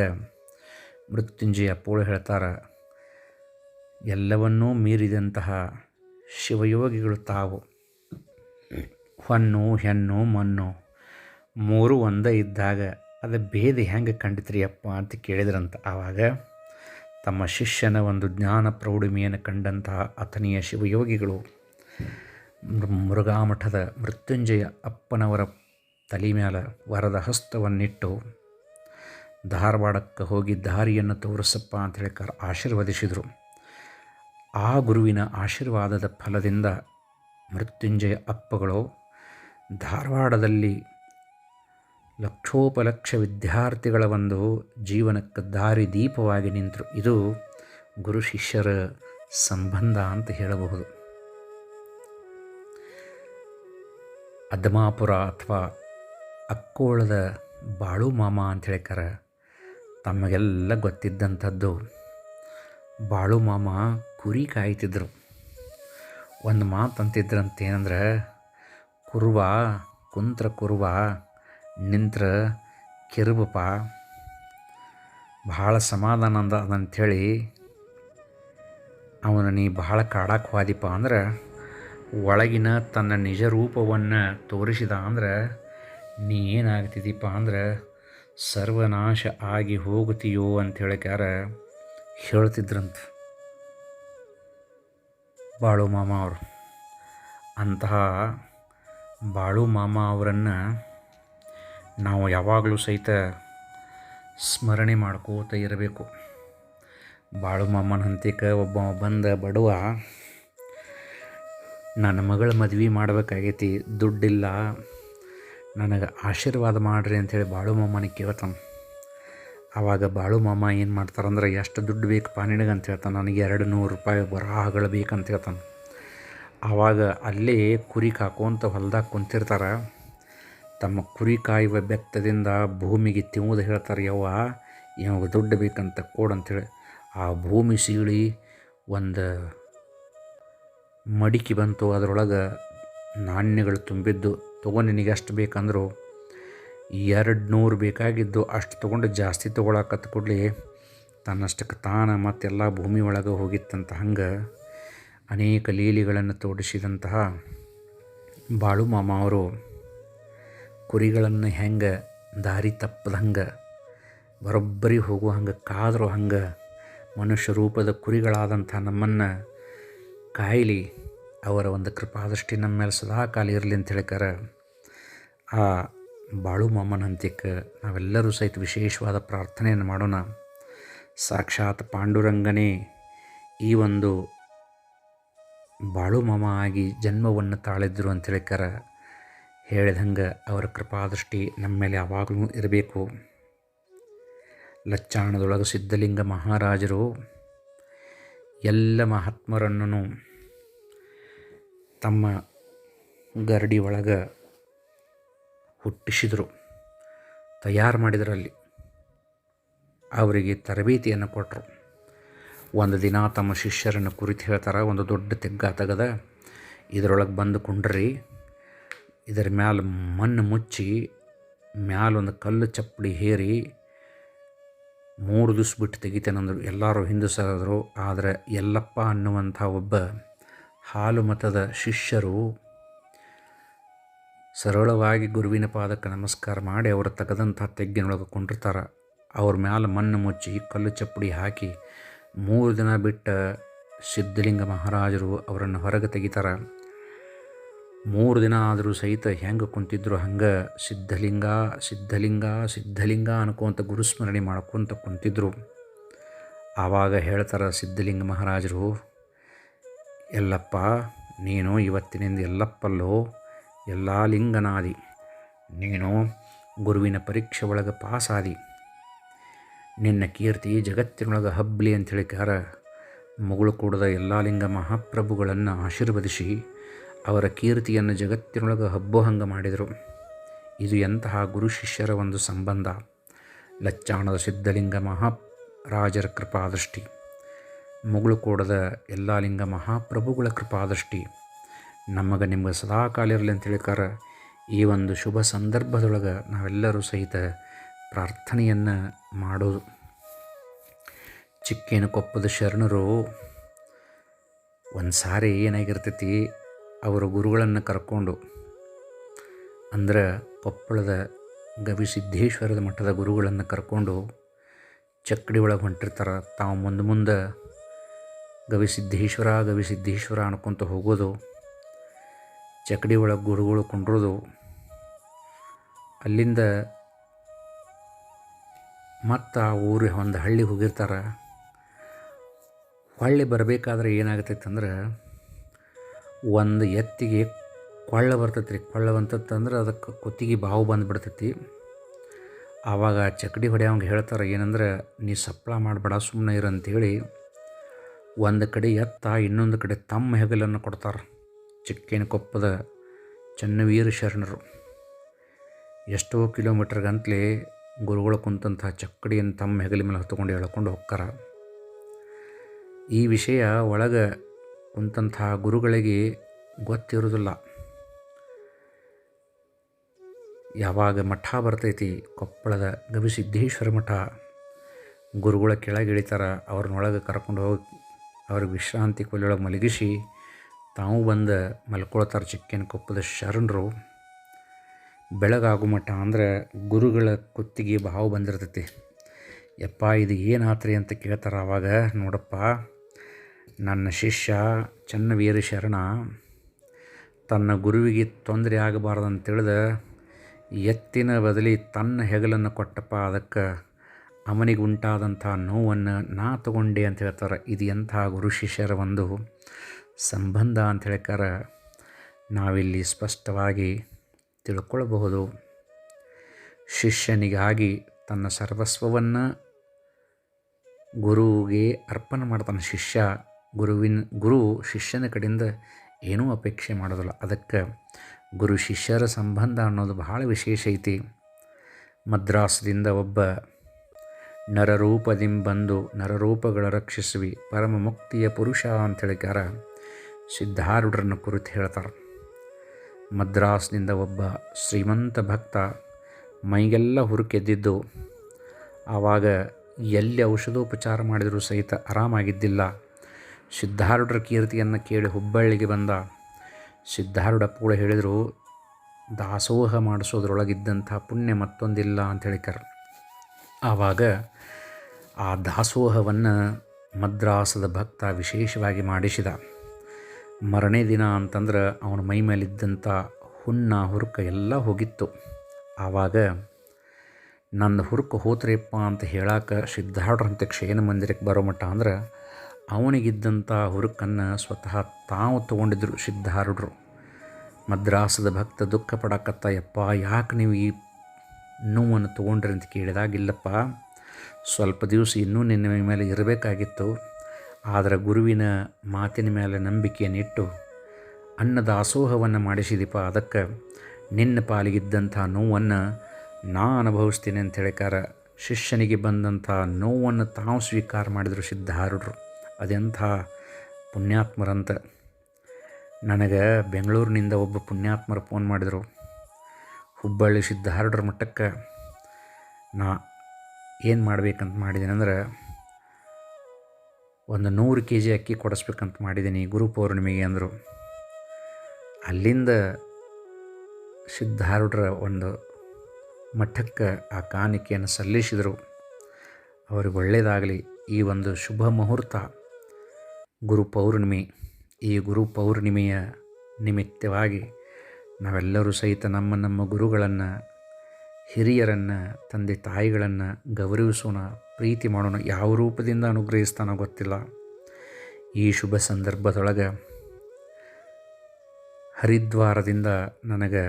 A: ಮೃತ್ಯುಂಜಯ ಅಪ್ಪಗಳು ಹೇಳ್ತಾರೆ ಎಲ್ಲವನ್ನೂ ಮೀರಿದಂತಹ ಶಿವಯೋಗಿಗಳು ತಾವು. ಹೊನ್ನು, ಹೆಣ್ಣು ಮಣ್ಣು ಮೂರು ಒಂದೇ ಇದ್ದಾಗ ಅದು ಭೇದ ಹೆಂಗೆ ಕಂಡಿತ್ರಿ ಅಪ್ಪ ಅಂತ ಕೇಳಿದ್ರಂತ. ಆವಾಗ ತಮ್ಮ ಶಿಷ್ಯನ ಒಂದು ಜ್ಞಾನ ಪ್ರೌಢಿಮೆಯನ್ನು ಕಂಡಂತಹ ಅಥನೀಯ ಶಿವಯೋಗಿಗಳು ಮೃಗಾಮಠದ ಮೃತ್ಯುಂಜಯ ಅಪ್ಪನವರ ತಲೆ ಮೇಲೆ ವರದ ಹಸ್ತವನ್ನಿಟ್ಟು ಧಾರವಾಡಕ್ಕೆ ಹೋಗಿ ದಾರಿಯನ್ನು ತೋರಿಸಪ್ಪ ಅಂತ ಹೇಳಿ ಆಶೀರ್ವದಿಸಿದರು. ಆ ಗುರುವಿನ ಆಶೀರ್ವಾದದ ಫಲದಿಂದ ಮೃತ್ಯುಂಜಯ ಅಪ್ಪಗಳು ಧಾರವಾಡದಲ್ಲಿ ಲಕ್ಷೋಪಲಕ್ಷ ವಿದ್ಯಾರ್ಥಿಗಳ ಒಂದು ಜೀವನಕ್ಕೆ ದಾರಿ ದೀಪವಾಗಿ ನಿಂತರು. ಇದು ಗುರು ಶಿಷ್ಯರ ಸಂಬಂಧ ಅಂತ ಹೇಳಬಹುದು. ಅದ್ಮಾಪುರ ಅಥವಾ ಅಕ್ಕೋಳದ ಬಾಳು ಮಾಮ ಅಂತ ಹೇಳ್ತಾರೆ ತಮಗೆಲ್ಲ ಗೊತ್ತಿದ್ದಂಥದ್ದು ಬಾಳು ಮಾಮ ಕುರಿ ಕಾಯ್ತಿದ್ರು. ಒಂದು ಮಾತು ಅಂತಿದ್ರಂತೆ ಏನಂದ್ರೆ ಕುಂತ್ರ ಕುರುಬ ನಿಂತ್ರ ಕಿರುಬಪ್ಪ ಭಾಳ ಸಮಾಧಾನ ಅಂದ ಅದಂಥೇಳಿ, ಅವನ ನೀ ಭಾಳ ಕಾಡಕ್ಕೆ ಹೋದಿಪ್ಪ ಅಂದ್ರೆ, ಒಳಗಿನ ತನ್ನ ನಿಜ ರೂಪವನ್ನು ತೋರಿಸಿದ ಅಂದ್ರೆ, ನೀ ಏನಾಗ್ತಿದ್ದೀಪ ಅಂದ್ರೆ, ಸರ್ವನಾಶ ಆಗಿ ಹೋಗುತ್ತೀಯೋ ಅಂತ ಹೇಳಿಕ್ಯಾರ ಹೇಳ್ತಿದ್ರಂತ. ಬಾಳು ಮಾಮ ಅವರು. ಅಂತಹ ಬಾಳು ಮಾಮ ಅವರನ್ನು ನಾವು ಯಾವಾಗಲೂ ಸಹಿತ ಸ್ಮರಣೆ ಮಾಡ್ಕೋತ ಇರಬೇಕು. ಬಾಳು ಮಾಮನ ಹಂತಿಕ ಒಬ್ಬ ಬಂದ ಬಡವ, ನನ್ನ ಮಗಳ ಮದ್ವೆ ಮಾಡಬೇಕಾಗೈತಿ, ದುಡ್ಡಿಲ್ಲ, ನನಗೆ ಆಶೀರ್ವಾದ ಮಾಡಿರಿ ಅಂಥೇಳಿ ಬಾಳು ಮಾಮನಿಗೆ ಕೇಳ್ತಾನೆ. ಆವಾಗ ಬಾಳು ಮಾಮ ಏನು ಮಾಡ್ತಾರಂದ್ರೆ, ಎಷ್ಟು ದುಡ್ಡು ಬೇಕು ನಿನಗೆ ಅಂತ ಹೇಳ್ತಾನೆ. ನನಗೆ ಎರಡು ನೂರು ರೂಪಾಯಿ ಬರಹಗಳು ಬೇಕಂತ ಹೇಳ್ತಾನೆ. ಆವಾಗ ಅಲ್ಲೇ ಕುರಿ ಕಾಕೋಂತ ಹೊಲ್ದಾಗ ಕುಂತಿರ್ತಾರೆ. ತಮ್ಮ ಕುರಿ ಕಾಯುವ ಬೆತ್ತದಿಂದ ಭೂಮಿಗೆ ತಿಮ್ಮುದು ಹೇಳ್ತಾರೆ, ಯವ್ವ, ಇವಾಗ ದುಡ್ಡು ಬೇಕಂತ ಕೊಡಂತೇಳಿ ಆ ಭೂಮಿ ಸೀಳಿ ಒಂದು ಮಡಿಕೆ ಬಂತು. ಅದರೊಳಗೆ ನಾಣ್ಯಗಳು ತುಂಬಿದ್ದು ತೊಗೊಂಡು ನಿನಗೆ ಎಷ್ಟು ಬೇಕಂದ್ರು ಎರಡು ನೂರು ಬೇಕಾಗಿದ್ದು ಅಷ್ಟು ತೊಗೊಂಡು ಜಾಸ್ತಿ ತೊಗೊಳಕತ್ತ ಕೂಡಲಿ ತನ್ನಷ್ಟಕ್ಕೆ ತಾನ ಮತ್ತೆಲ್ಲ ಭೂಮಿ ಒಳಗೆ ಹೋಗಿತ್ತಂತ ಹಂಗೆ ಅನೇಕ ಲೀಲಿಗಳನ್ನು ತೋಡಿಸಿದಂತಹ ಬಾಳು ಮಾಮ ಅವರು ಕುರಿಗಳನ್ನು ಹೆಂಗೆ ದಾರಿ ತಪ್ಪದಂಗೆ ಬರೋಬ್ಬರಿ ಹೋಗುವ ಹಂಗೆ ಕಾದರೂ ಹಂಗೆ ಮನುಷ್ಯ ರೂಪದ ಕುರಿಗಳಾದಂಥ ನಮ್ಮನ್ನು ಕಾಯಿಲಿ, ಅವರ ಒಂದು ಕೃಪಾದೃಷ್ಟಿ ನಮ್ಮ ಮೇಲೆ ಸದಾ ಕಾಲ ಇರಲಿ ಅಂತ ಹೇಳ್ಕಾರ ಆ ಬಾಳು ಮಾಮನ ಅಂತ್ಯಕ್ಕೆ ನಾವೆಲ್ಲರೂ ಸಹಿತ ವಿಶೇಷವಾದ ಪ್ರಾರ್ಥನೆಯನ್ನು ಮಾಡೋಣ. ಸಾಕ್ಷಾತ್ ಪಾಂಡುರಂಗನೇ ಈ ಒಂದು ಬಾಳು ಮಾಮ ಆಗಿ ಜನ್ಮವನ್ನು ತಾಳಿದ್ರು ಅಂತ ಹೇಳ್ಕಾರ ಹೇಳಿದಂಗೆ ಅವರ ಕೃಪಾದೃಷ್ಟಿ ನಮ್ಮ ಮೇಲೆ ಯಾವಾಗಲೂ ಇರಬೇಕು. ಲಚ್ಚಾಣದೊಳಗೆ ಸಿದ್ಧಲಿಂಗ ಮಹಾರಾಜರು ಎಲ್ಲ ಮಹಾತ್ಮರನ್ನು ತಮ್ಮ ಗರಡಿ ಒಳಗೆ ಹುಟ್ಟಿಸಿದರು. ತಯಾರು ಮಾಡಿದರಲ್ಲಿ ಅವರಿಗೆ ತರಬೇತಿಯನ್ನು ಕೊಟ್ಟರು ಒಂದು ದಿನ ತಮ್ಮ ಶಿಷ್ಯರನ್ನು ಕುರಿತು ಹೇಳ್ತಾರೆ, ಒಂದು ದೊಡ್ಡ ತೆಗ್ಗ ತೆಗೆದ, ಇದರೊಳಗೆ ಬಂದು ಕುಂಡ್ರಿ, ಇದರ ಮ್ಯಾಲೆ ಮಣ್ಣು ಮುಚ್ಚಿ ಮ್ಯಾಲೊಂದು ಕಲ್ಲು ಚಪ್ಪಡಿ ಹೇರಿ, ಮೂರು ದಿವ್ಸ ಬಿಟ್ಟು ತೆಗಿತೇನೆಂದರು ಎಲ್ಲರೂ ಹಿಂದೆ ಸರಿದ್ರು ಆದರೆ ಎಲ್ಲಪ್ಪ ಅನ್ನುವಂಥ ಒಬ್ಬ ಹಾಲು ಮತದ ಶಿಷ್ಯರು ಸರಳವಾಗಿ ಗುರುವಿನ ಪಾದಕ್ಕೆ ನಮಸ್ಕಾರ ಮಾಡಿ ಅವರು ತೆಗೆದಂಥ ತೆಗ್ಗಿನೊಳಗೆ ಕೊಂಡಿರ್ತಾರೆ. ಅವ್ರ ಮ್ಯಾಲೆ ಮಣ್ಣು ಮುಚ್ಚಿ ಕಲ್ಲು ಚಪ್ಪಡಿ ಹಾಕಿ ಮೂರು ದಿನ ಬಿಟ್ಟ ಸಿದ್ಧಲಿಂಗ ಮಹಾರಾಜರು ಅವರನ್ನು ಹೊರಗೆ ತೆಗಿತಾರೆ. ಮೂರು ದಿನ ಆದರೂ ಸಹಿತ ಹೆಂಗೆ ಕುಂತಿದ್ರು ಹಂಗೆ ಸಿದ್ಧಲಿಂಗ ಸಿದ್ಧಲಿಂಗ ಸಿದ್ಧಲಿಂಗ ಅನ್ಕೊಂತ ಗುರುಸ್ಮರಣೆ ಮಾಡ್ಕೊತ ಕುಂತಿದ್ರು. ಆವಾಗ ಹೇಳ್ತಾರೆ ಸಿದ್ಧಲಿಂಗ ಮಹಾರಾಜರು, ಎಲ್ಲಪ್ಪ, ನೀನು ಇವತ್ತಿನಿಂದ ಎಲ್ಲಪ್ಪಲ್ಲೋ ಎಲ್ಲ ಲಿಂಗನಾದಿ. ನೀನು ಗುರುವಿನ ಪರೀಕ್ಷೆ ಒಳಗೆ ಪಾಸಾದಿ. ನಿನ್ನ ಕೀರ್ತಿ ಜಗತ್ತಿನೊಳಗೆ ಹಬ್ಬಲಿ ಅಂತ ಹೇಳಿಕಾರ ಮುಗುಳು ಕೂಡದ ಎಲ್ಲ ಲಿಂಗ ಮಹಾಪ್ರಭುಗಳನ್ನು ಆಶೀರ್ವದಿಸಿ ಅವರ ಕೀರ್ತಿಯನ್ನು ಜಗತ್ತಿನೊಳಗೆ ಹಬ್ಬೋ ಹಂಗೆ ಮಾಡಿದರು. ಇದು ಎಂತಹ ಗುರು ಶಿಷ್ಯರ ಒಂದು ಸಂಬಂಧ. ಲಚ್ಚಾಣದ ಸಿದ್ಧಲಿಂಗ ಮಹಾರಾಜರ ಕೃಪಾದೃಷ್ಟಿ. ಮುಗುಳು ಕೂಡದ ಎಲ್ಲ ಲಿಂಗ ಮಹಾಪ್ರಭುಗಳ ಕೃಪಾದೃಷ್ಟಿ. ನಮಗೆ ನಿಮ್ಗೆ ಸದಾಕಾಲ ಇರಲಿ ಅಂತ ಹೇಳಿಕಾರ, ಈ ಒಂದು ಶುಭ ಸಂದರ್ಭದೊಳಗೆ ನಾವೆಲ್ಲರೂ ಸಹಿತ ಪ್ರಾರ್ಥನೆಯನ್ನು ಮಾಡೋದು. ಚಿಕ್ಕೇನ ಕೊಪ್ಪದ ಶರಣರು ಒಂದು ಸಾರಿ ಏನಾಗಿರ್ತೈತಿ, ಅವರು ಗುರುಗಳನ್ನು ಕರ್ಕೊಂಡು, ಅಂದ್ರೆ ಕೊಪ್ಪಳದ ಗವಿಸಿದ್ದೇಶ್ವರದ ಮಠದ ಗುರುಗಳನ್ನು ಕರ್ಕೊಂಡು ಚಕ್ಕಡಿ ಒಳಗೆ ಹೊಂಟಿರ್ತಾರೆ. ತಾವು ಮುಂದೆ ಮುಂದೆ ಗವಿಸಿದ್ದೇಶ್ವರ ಗವಿಸಿದ್ದೇಶ್ವರ ಅನ್ಕೊತ ಹೋಗೋದು. ಚಕ್ಕಡಿ ಒಳಗೆ ಗುರುಗಳು ಕುಂಡ್ರದು ಅಲ್ಲಿಂದ ಮತ್ತು ಆ ಊರು ಒಂದು ಹಳ್ಳಿ ಹೋಗಿರ್ತಾರೆ. ಹೊಳ್ಳಿ ಬರಬೇಕಾದ್ರೆ ಏನಾಗತೈತೆ ಅಂದ್ರೆ ಒಂದು ಎತ್ತಿಗೆ ಕೊಳ್ಳ ಬರ್ತೈತೆ ರೀ ಕೊಳ್ಳ ಬಂತಂತಂದ್ರೆ ಅದಕ್ಕೆ ಕುತ್ತಿಗೆ ಬಾವು ಬಂದುಬಿಡ್ತೈತಿ. ಆವಾಗ ಚಕ್ಕಡಿ ಹೊಡೆಯವಂಗೆ ಹೇಳ್ತಾರೆ, ಏನಂದ್ರೆ ನೀ ಸಪ್ಲ ಮಾಡಬೇಡ ಸುಮ್ಮನೆ ಇರು ಅಂತೇಳಿ ಒಂದು ಕಡೆ ಎತ್ತ ಇನ್ನೊಂದು ಕಡೆ ತಮ್ಮ ಹೆಗಲನ್ನು ಕೊಡ್ತಾರೆ. ಚಿಕ್ಕೇನ ಕೊಪ್ಪದ ಚನ್ನವೀರ ಶರಣರು. ಎಷ್ಟೋ ಕಿಲೋಮೀಟರ್ ಗುರುಗಳು ಕುಂತಂಥ ಚಕ್ಕಡಿಯನ್ನು ತಮ್ಮ ಹೆಗಲಿ ಮೇಲೆ ಹೊತ್ತುಕೊಂಡು ಎಳ್ಕೊಂಡು ಹೋಗ್ತಾರೆ. ಈ ವಿಷಯ ಒಳಗೆ ಕುಂತಹ ಗುರುಗಳಿಗೆ ಗೊತ್ತಿರೋದಿಲ್ಲ. ಯಾವಾಗ ಮಠ ಬರ್ತೈತಿ, ಕೊಪ್ಪಳದ ಗವಿಸಿದ್ದೇಶ್ವರ ಮಠ, ಗುರುಗಳ ಕೆಳಗಿಳಿತಾರ, ಅವ್ರನ್ನೊಳಗೆ ಕರ್ಕೊಂಡು ಹೋಗಿ, ಅವ್ರಿಗೆ ವಿಶ್ರಾಂತಿ ಕೊಲ್ಲೊಳಗೆ ಮಲಗಿಸಿ ತಾವು ಬಂದು ಮಲ್ಕೊಳ್ತಾರೆ ಚಿಕ್ಕನ ಕೊಪ್ಪದ ಶರಣರು ಬೆಳಗಾಗು ಮಠ ಅಂದ್ರೆ ಗುರುಗಳ ಕುತ್ತಿಗೆ ಬಾವು ಬಂದಿರ್ತೈತಿ. ಯಪ್ಪ, ಇದು ಏನು ಆತ್ರಿ ಅಂತ ಕೇಳ್ತಾರೆ ಆವಾಗ ನೋಡಪ್ಪ, ನನ್ನ ಶಿಷ್ಯ ಚನ್ನವೀರ ಶರಣ ತನ್ನ ಗುರುವಿಗೆ ತೊಂದರೆ ಆಗಬಾರ್ದು ತಿಳಿದ ಎತ್ತಿನ ಬದಲಿ ತನ್ನ ಹೆಗಲನ್ನು ಕೊಟ್ಟಪ್ಪ, ಅದಕ್ಕೆ ಅವನಿಗೆ ಉಂಟಾದಂಥ ನೋವನ್ನು ನಾ ತಗೊಂಡೆ ಅಂತ ಹೇಳ್ತಾರೆ. ಇದು ಎಂಥ ಗುರು ಶಿಷ್ಯರ ಒಂದು ಸಂಬಂಧ ಅಂತ ಹೇಳ್ಕಾರ ನಾವಿಲ್ಲಿ ಸ್ಪಷ್ಟವಾಗಿ ತಿಳ್ಕೊಳ್ಬಹುದು. ಶಿಷ್ಯನಿಗಾಗಿ ತನ್ನ ಸರ್ವಸ್ವವನ್ನು ಗುರುವಿಗೆ ಅರ್ಪಣೆ ಮಾಡ್ತಾನೆ ಶಿಷ್ಯ. ಗುರುವಿನ, ಗುರು ಶಿಷ್ಯನ ಕಡೆಯಿಂದ ಏನೂ ಅಪೇಕ್ಷೆ ಮಾಡೋದಿಲ್ಲ. ಅದಕ್ಕೆ ಗುರು ಶಿಷ್ಯರ ಸಂಬಂಧ ಅನ್ನೋದು ಬಹಳ ವಿಶೇಷ ಐತಿ. ಮದ್ರಾಸದಿಂದ ಒಬ್ಬ ನರರೂಪದಿಂಬಂದು ನರರೂಪಗಳ ರಕ್ಷಿಸುವಿ ಪರಮ ಮುಕ್ತಿಯ ಪುರುಷ ಅಂತ ಹೇಳಿಕಾರ ಸಿದ್ಧಾರೂಢರನ್ನು ಕುರಿತು ಹೇಳ್ತಾರೆ. ಮದ್ರಾಸ್ನಿಂದ ಒಬ್ಬ ಶ್ರೀಮಂತ ಭಕ್ತ ಮೈಗೆಲ್ಲ ಹುರುಕೆದ್ದಿದ್ದು, ಆವಾಗ ಎಲ್ಲಿ ಔಷಧೋಪಚಾರ ಮಾಡಿದರೂ ಸಹಿತ ಆರಾಮಾಗಿದ್ದಿಲ್ಲ. ಸಿದ್ಧಾರೂಢರ ಕೀರ್ತಿಯನ್ನು ಕೇಳಿ ಹುಬ್ಬಳ್ಳಿಗೆ ಬಂದ. ಸಿದ್ಧಾರೂಢ ಕೂಡ ಹೇಳಿದರು, ದಾಸೋಹ ಮಾಡಿಸೋದ್ರೊಳಗಿದ್ದಂಥ ಪುಣ್ಯ ಮತ್ತೊಂದಿಲ್ಲ ಅಂತ ಹೇಳಿಕರ ಆವಾಗ ಆ ದಾಸೋಹವನ್ನು ಮದ್ರಾಸದ ಭಕ್ತ ವಿಶೇಷವಾಗಿ ಮಾಡಿಸಿದ. ಮರನೇ ದಿನ ಅಂತಂದ್ರೆ ಅವನ ಮೈ ಮೇಲಿದ್ದಂಥ ಹುಣ್ಣ, ಹುರುಕ ಎಲ್ಲ ಹೋಗಿತ್ತು. ಆವಾಗ ನನ್ನ ಹುರುಕು ಹೋತ್ರಿಯಪ್ಪ ಅಂತ ಹೇಳಾಕ ಸಿದ್ಧಾಡ್ರಂತೆ ಕ್ಷೇನ ಮಂದಿರಕ್ಕೆ ಬರೋ ಮಟ್ಟ ಅಂದ್ರೆ ಅವನಿಗಿದ್ದಂಥ ಹುರುಕನ್ನು ಸ್ವತಃ ತಾವು ತೊಗೊಂಡಿದ್ರು ಸಿದ್ಧಾರೂಢರು ಮದ್ರಾಸದ ಭಕ್ತ ದುಃಖ ಪಡಕತ್ತ, ಯಪ್ಪ, ಯಾಕೆ ನೀವು ಈ ನೋವನ್ನು ತೊಗೊಂಡ್ರಿ ಅಂತ ಕೇಳಿದಾಗ, ಇಲ್ಲಪ್ಪ, ಸ್ವಲ್ಪ ದಿವಸ ಇನ್ನೂ ನಿನ್ನ ಮೇಲೆ ಇರಬೇಕಾಗಿತ್ತು. ಆದರೆ ಗುರುವಿನ ಮಾತಿನ ಮೇಲೆ ನಂಬಿಕೆಯನ್ನಿಟ್ಟು ಅನ್ನದಾಸೋಹವನ್ನು ಮಾಡಿಸಿದಿಪ್ಪ ಅದಕ್ಕೆ ನಿನ್ನ ಪಾಲಿಗಿದ್ದಂಥ ನೋವನ್ನು ನಾ ಅನುಭವಿಸ್ತೀನಿ ಅಂತ ಹೇಳಿಕಾರ. ಶಿಷ್ಯನಿಗೆ ಬಂದಂಥ ನೋವನ್ನು ತಾವು ಸ್ವೀಕಾರ ಮಾಡಿದರು ಸಿದ್ಧಾರೂಢರು. ಅದೆಂಥ ಪುಣ್ಯಾತ್ಮರಂತ. ನನಗೆ ಬೆಂಗಳೂರಿನಿಂದ ಒಬ್ಬ ಪುಣ್ಯಾತ್ಮರು ಫೋನ್ ಮಾಡಿದರು. ಹುಬ್ಬಳ್ಳಿ ಸಿದ್ಧಾರೂಢರ ಮಟ್ಟಕ್ಕೆ ನಾ ಏನು ಮಾಡ್ಬೇಕಂತ ಮಾಡಿದ್ದೀನಿ ಅಂದ್ರೆ ಒಂದು ನೂರು ಕೆ ಜಿ ಅಕ್ಕಿ ಕೊಡಿಸ್ಬೇಕಂತ ಮಾಡಿದ್ದೀನಿ ಗುರು ಪೌರ್ಣಿಮೆಗೆ ಅಂದರು. ಅಲ್ಲಿಂದ ಸಿದ್ಧಾರೂಢರ ಒಂದು ಮಠಕ್ಕೆ ಆ ಕಾಣಿಕೆಯನ್ನು ಸಲ್ಲಿಸಿದರು. ಅವ್ರಿಗೆ ಒಳ್ಳೆಯದಾಗಲಿ ಈ ಒಂದು ಶುಭ ಮುಹೂರ್ತ. ಗುರು ಪೌರ್ಣಿಮೆ, ಈ ಗುರು ಪೌರ್ಣಿಮೆಯ ನಿಮಿತ್ತವಾಗಿ ನಾವೆಲ್ಲರೂ ಸಹಿತ ನಮ್ಮ ನಮ್ಮ ಗುರುಗಳನ್ನು, ಹಿರಿಯರನ್ನು, ತಂದೆ ತಾಯಿಗಳನ್ನು ಗೌರವಿಸೋಣ. ಪ್ರೀತಿ ಮಾಡೋಣ ಯಾವ ರೂಪದಿಂದ ಅನುಗ್ರಹಿಸ್ತಾನೋ ಗೊತ್ತಿಲ್ಲ. ಈ ಶುಭ ಸಂದರ್ಭದೊಳಗೆ ಹರಿದ್ವಾರದಿಂದ ನನಗೆ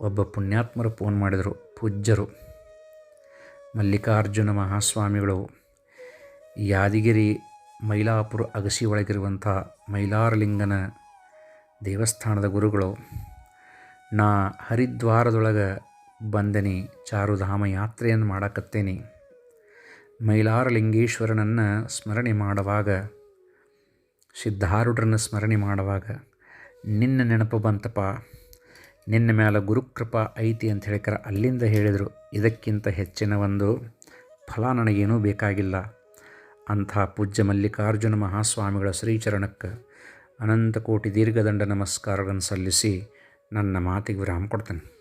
A: ಒಬ್ಬ ಪುಣ್ಯಾತ್ಮರು ಫೋನ್ ಮಾಡಿದರು. ಪೂಜ್ಯರು, ಮಲ್ಲಿಕಾರ್ಜುನ ಮಹಾಸ್ವಾಮಿಗಳು, ಯಾದಗಿರಿ ಮೈಲಾಪುರ ಅಗಸಿ ಒಳಗಿರುವಂಥ ಮೈಲಾರಲಿಂಗನ ದೇವಸ್ಥಾನದ ಗುರುಗಳು, ನಾ ಹರಿದ್ವಾರದೊಳಗೆ ಬಂದನಿ, ಚಾರುಧಾಮ ಯಾತ್ರೆಯನ್ನು ಮಾಡಕತ್ತೇನೆ. ಮೈಲಾರಲಿಂಗೇಶ್ವರನನ್ನು ಸ್ಮರಣೆ ಮಾಡುವಾಗ, ಸಿದ್ಧಾರೂಢರನ್ನು ಸ್ಮರಣೆ ಮಾಡುವಾಗ, ನಿನ್ನ ನೆನಪು ಬಂತಪ್ಪ, ನಿನ್ನ ಮೇಲೆ ಗುರುಕೃಪಾ ಐತಿ ಅಂತ ಹೇಳಿಕರ ಅಲ್ಲಿಂದ ಹೇಳಿದರು, ಇದಕ್ಕಿಂತ ಹೆಚ್ಚಿನ ಒಂದು ಫಲ ನನಗೇನೂ ಬೇಕಾಗಿಲ್ಲ. ಅಂಥ ಪೂಜ್ಯ ಮಲ್ಲಿಕಾರ್ಜುನ ಮಹಾಸ್ವಾಮಿಗಳ ಶ್ರೀಚರಣಕ್ಕೆ ಅನಂತ ಕೋಟಿ ದೀರ್ಘದಂಡ ನಮಸ್ಕಾರಗಳನ್ನು ಸಲ್ಲಿಸಿ ನನ್ನ ಮಾತಿಗೆ ವಿರಾಮ ಕೊಡ್ತೇನೆ.